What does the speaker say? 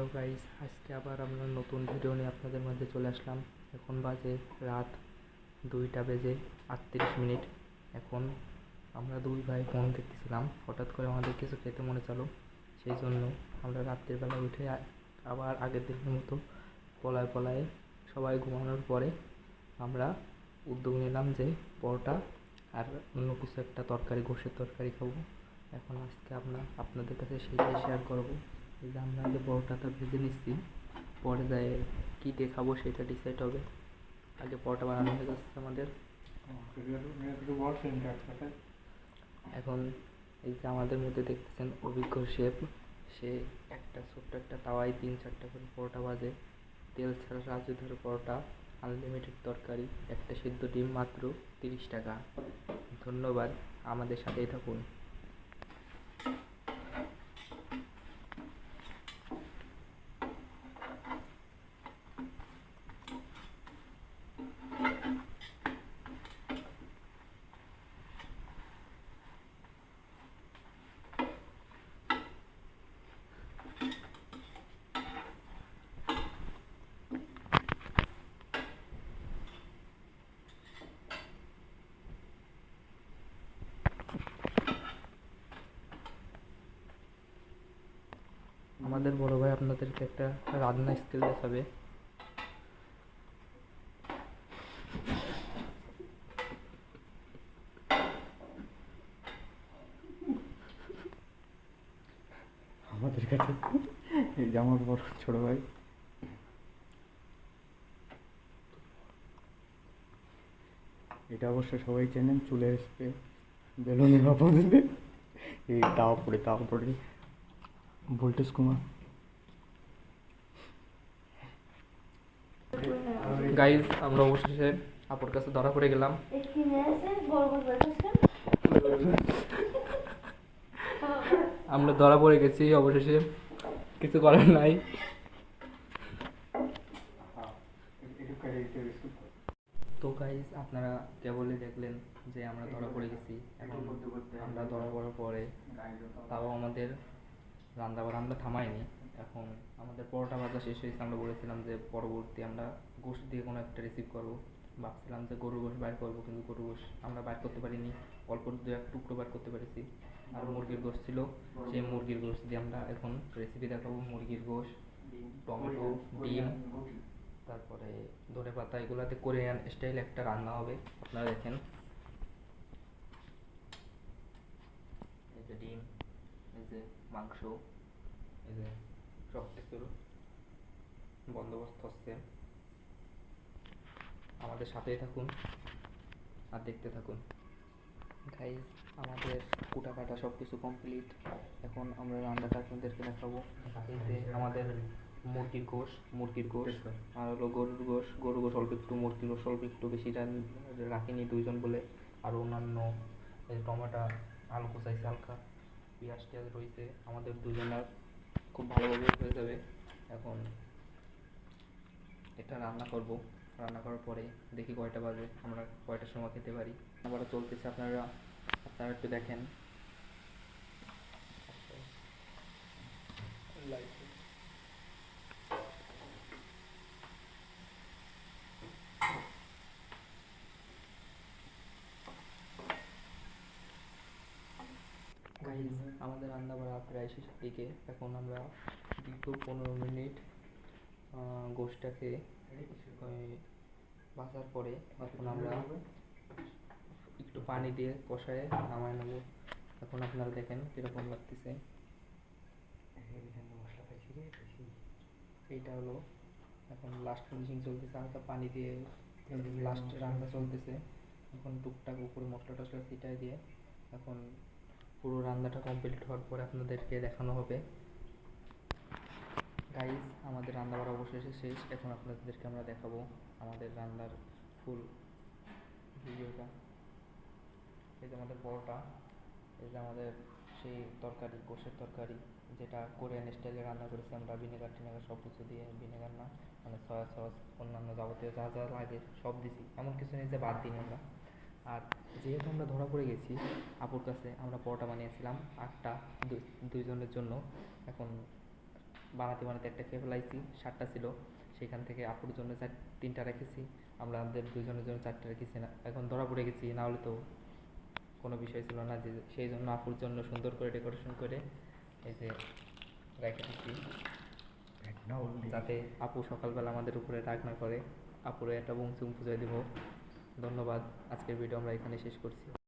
Hello guys, আজকে আবার আমরা নতুন ভিডিও নিয়ে আপনাদের মধ্যে চলে আসলাম। এখন বাজে রাত দুইটা বেজে আটত্রিশ মিনিট। এখন আমরা দুই ভাই ফোন দেখতেছিলাম। হঠাৎ করে আমাদের কিছু খেতে মনে চালো। সেই জন্য আমরা রাত্রিবেলা উঠে আবার আগের দিনের মতো পলায় পলায় সবাই ঘুমানোর পরে আমরা উদ্যোগ নিলাম যে পরোটা আর অন্য কিছু একটা তরকারি গোশের তরকারি খাব। এখন আজকে আমরা আপনাদের কাছে সেইটাই শেয়ার করব। এই যে আমরা আগে পরোটাটা ভেজে নিচ্ছি, পরে যায় কী দিয়ে খাব সেটা ডিসাইড হবে। আগে পরোটা বানানো হয়ে যাচ্ছে আমাদের। এখন এই যে আমাদের মধ্যে দেখতেছেন অভিজ্ঞ শেফ, সে একটা ছোট্ট একটা তাওয়ায় তিন চারটা করে পরোটা ভাজে। তেল ছাড়া রাজু ধরে পরোটা আনলিমিটেড তরকারি, একটা সিদ্ধ ডিম মাত্র তিরিশ টাকা। ধন্যবাদ, আমাদের সাথেই থাকুন। আমাদের বড় ভাই আপনাদেরকে একটা রান্না স্কিল দেখাবে। আমাদের কাছে আমার বড়, ছোট ভাই। এটা অবশ্য সবাই চেনেন স্প্রে বেলুনের অপোজিটে এই তাও পড়ে তাও পড়ে ভোল্টেজ কুমার গাইজ আমরা অবশেষে আপুর কাছে ধরা পড়ে গেলাম। বেটাছে আমরা ধরা পড়ে গেছি অবশেষে। কিছু করার নাই। তো গাইজ আপনারা কেবলই দেখলেন যে আমরা ধরা পড়ে গেছি। এখন আমরা ধরা পড়ার পরে তাও আমাদের রান্না বান্না আমরা থামাইনি। এখন আমাদের পরোটা ভাজা শেষ হয়েছে, আমরা বলেছিলাম যে পরবর্তী আমরা গোশ দিয়ে কোনো একটা রিসিভ করব। ভাবছিলাম যে গরুর গোশ বাইর করব, কিন্তু গরুর গোশ আমরা বাইর করতে পারিনি। অল্প দু এক টুকরো বাইর করতে পেরেছি। আর মুরগির গোশ ছিল, সেই মুরগির গোশ দিয়ে আমরা এখন রেসিপি দেখাবো। মুরগির গোশ, টমেটো, ডিম, তারপরে ধনে পাতা, এগুলাতে কোরিয়ান স্টাইল একটা রান্না হবে। আপনারা দেখেন। ডিম। মাংস যে সব কিছুর বন্দোবস্ত হচ্ছে। আমাদের সাথেই থাকুন আর দেখতে থাকুন। গাইজ আমাদের কুটা কাটা সব কিছু কমপ্লিট এখন আমরা রান্নাটা আপনাদেরকে দেখাবো। এই যে আমাদের মুরগির গোশ মুরগির গোশ। আর হলো গরুর গোশ। গরুর গোশ অল্প একটু মুরগির গোশ অল্প একটু বেশি রাখিনি দুইজন বলে। আর অন্যান্য টমেটো আলু কুচাইছে হালকা। পেঁয়াজ টিয়াজ রয়েছে আমাদের দুজনের খুব ভালোভাবে হয়ে যাবে। এখন এটা রান্না করব। রান্না করার পরে দেখি কয়টা বাজে, আমরা কয়টার সময় খেতে পারি। আবার চলতেছে, আপনারা আপনারা একটু দেখেন। গাইজ আমাদের রান্না বাড়া প্রায় শেষের দিকে। এখন আমরা দীর্ঘ পনেরো মিনিট ওই ভাজার পরে এখন আমরা একটু পানি দিয়ে কষায় নামায় নেব। এখন আপনারা দেখেন কীরকম লাগতেছে। এইটা হলো এখন লাস্ট ফিনিশিং চলতেছে হালকা পানি দিয়ে লাস্ট রান্না চলতেছে। এখন টুকটাক উপরে মশলা টশলা ছিটাই দিয়ে এখন পুরো রান্নাটা কমপ্লিট হওয়ার পরে আপনাদেরকে দেখানো হবে। গাইজ আমাদের রান্না বাড়া অবশেষে শেষ। এখন আপনাদেরকে আমরা দেখাবো আমাদের রান্নার ফুল ভিডিওটা। এই যে আমাদের পরোটা, এই যে আমাদের সেই তরকারি, গোশের তরকারি, যেটা কোরিয়ান স্টাইলে রান্না করেছি আমরা ভিনেগার টিনেগার সব কিছু দিয়ে ভিনেগার না মানে সয়া সস অন্যান্য যাবতীয় যা যা লাগে সব দিছি। এমন কিছু নেই যে বাদ দিই আমরা। আর যেহেতু আমরা ধরা পড়ে গেছি আপুর কাছে আমরা পরোটা বানিয়েছিলাম আটটা দুই- দুইজনের জন্য। এখন বানাতে বানাতে একটা খেয়ে ফেলাইছি সাতটা ছিল। সেখান থেকে আপুর জন্য চার তিনটা রেখেছি। আমরা আমাদের দুজনের জন্য চারটা রেখেছি না এখন ধরা পড়ে গেছি না হলে তো কোনো বিষয় ছিল না যে সেই জন্য আপুর জন্য সুন্দর করে ডেকোরেশন করে এই যে রেখে দিচ্ছি। যাতে আপু সকালবেলা আমাদের উপরে রাগ না করে আপুরে একটা বুমচুম পুজো দেবো। ধন্যবাদ। আজকের ভিডিও আমরা এখানে শেষ করছি।